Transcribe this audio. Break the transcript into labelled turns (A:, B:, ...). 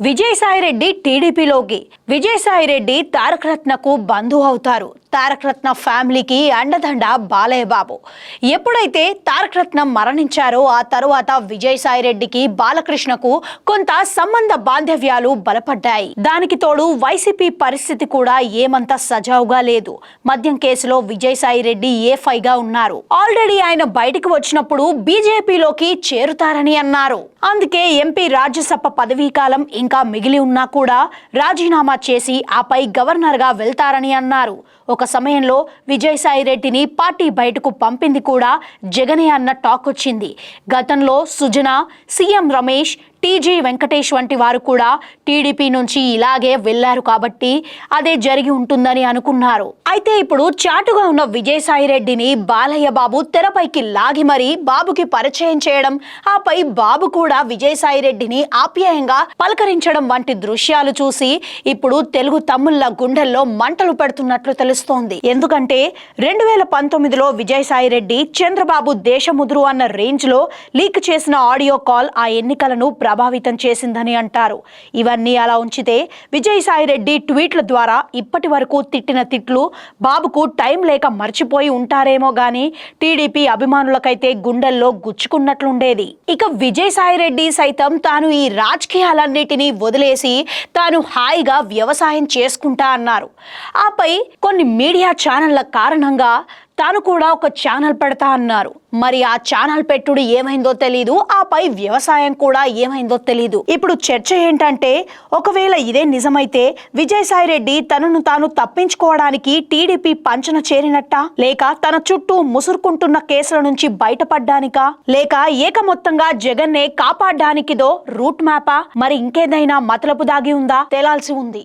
A: విజయసాయిరెడ్డి టీడీపీలోకి. విజయసాయిరెడ్డి తారకరత్నకు బంధువు అవుతారు. తారక రత్న ఫ్యామిలీకి అండదండ బాలయ్య బాబు ఎప్పుడైతే తారకరత్న మరణించారో ఆ తరువాత విజయసాయిరెడ్డికి బాలకృష్ణకు కొంత సంబంధ బాంధవ్యాలు బలపడ్డాయి. దానికి తోడు వైసీపీ పరిస్థితి కూడా ఏమంత సజావుగా లేదు. మద్యం కేసులో విజయసాయిరెడ్డి ఏ ఉన్నారు? ఆల్రెడీ ఆయన బయటికి వచ్చినప్పుడు బీజేపీలోకి చేరుతారని అన్నారు. అందుకే ఎంపీ రాజ్యసభ పదవీ కాలం ఇంకా మిగిలి ఉన్నా కూడా రాజీనామా చేసి ఆపై గవర్నర్గా వెళ్తారని అన్నారు. ఒక సమయంలో విజయసాయిరెడ్డిని పార్టీ బయటకు పంపింది కూడా జగనే అన్న టాక్ వచ్చింది. గతంలో సుజన సీఎం రమేష్ టీజీ వెంకటేష్ వంటి వారు కూడా టీడీపీ నుంచి ఇలాగే వెళ్ళారు కాబట్టి అదే జరిగి ఉంటుందని అనుకున్నారు. అయితే ఇప్పుడు చాటుగా ఉన్న విజయసాయిరెడ్డిని బాలయ్య బాబు తెరపైకి లాగి మరీ బాబుకి పరిచయం చేయడం ఆపై బాబు కూడా విజయసాయిరెడ్డిని ఆప్యాయంగా పలకరించడం వంటి దృశ్యాలు చూసి ఇప్పుడు తెలుగు తమ్ముళ్ళ గుండెల్లో మంటలు పెడుతున్నట్లు తెలుస్తోంది. ఎందుకంటే రెండు వేల పంతొమ్మిదిలో విజయసాయిరెడ్డి చంద్రబాబు దేశముద్రు అన్న రేంజ్లో లీక్ చేసిన ఆడియో కాల్ ఆ ఎన్నికలను ప్రభావితం చేసిందని అంటారు. ఇవన్నీ అలా ఉంచితే విజయసాయిరెడ్డి ట్వీట్ల ద్వారా ఇప్పటి వరకు తిట్టిన తిట్లు బాబుకు టైం లేక మర్చిపోయి ఉంటారేమో గాని టీడీపీ అభిమానులకైతే గుండెల్లో గుచ్చుకున్నట్లుండేది. ఇక విజయసాయిరెడ్డి సైతం తాను ఈ రాజకీయాలన్నిటినీ వదిలేసి తాను హాయిగా వ్యవసాయం చేసుకుంటా అన్నారు. ఆపై కొన్ని మీడియా ఛానళ్ళ కారణంగా తాను కూడా ఒక ఛానల్ పెడతా అన్నారు. మరి ఆ ఛానల్ పెట్టుడు ఏమైందో తెలీదు ఆపై వ్యవసాయం కూడా ఏమైందో తెలీదు. ఇప్పుడు చర్చ ఏంటంటే ఒకవేళ ఇదే నిజమైతే విజయసాయి రెడ్డి తనను తాను తప్పించుకోవడానికి టీడీపీ పంచన చేరినట్ట? లేక తన చుట్టూ ముసురుకుంటున్న కేసుల నుంచి బయటపడ్డానికా? లేక ఏకమొత్తంగా జగన్నే కాపాడడానికిదో రూట్ మ్యాపా? మరి ఇంకేదైనా మతలపు దాగి ఉందా? తేలాల్సి ఉంది.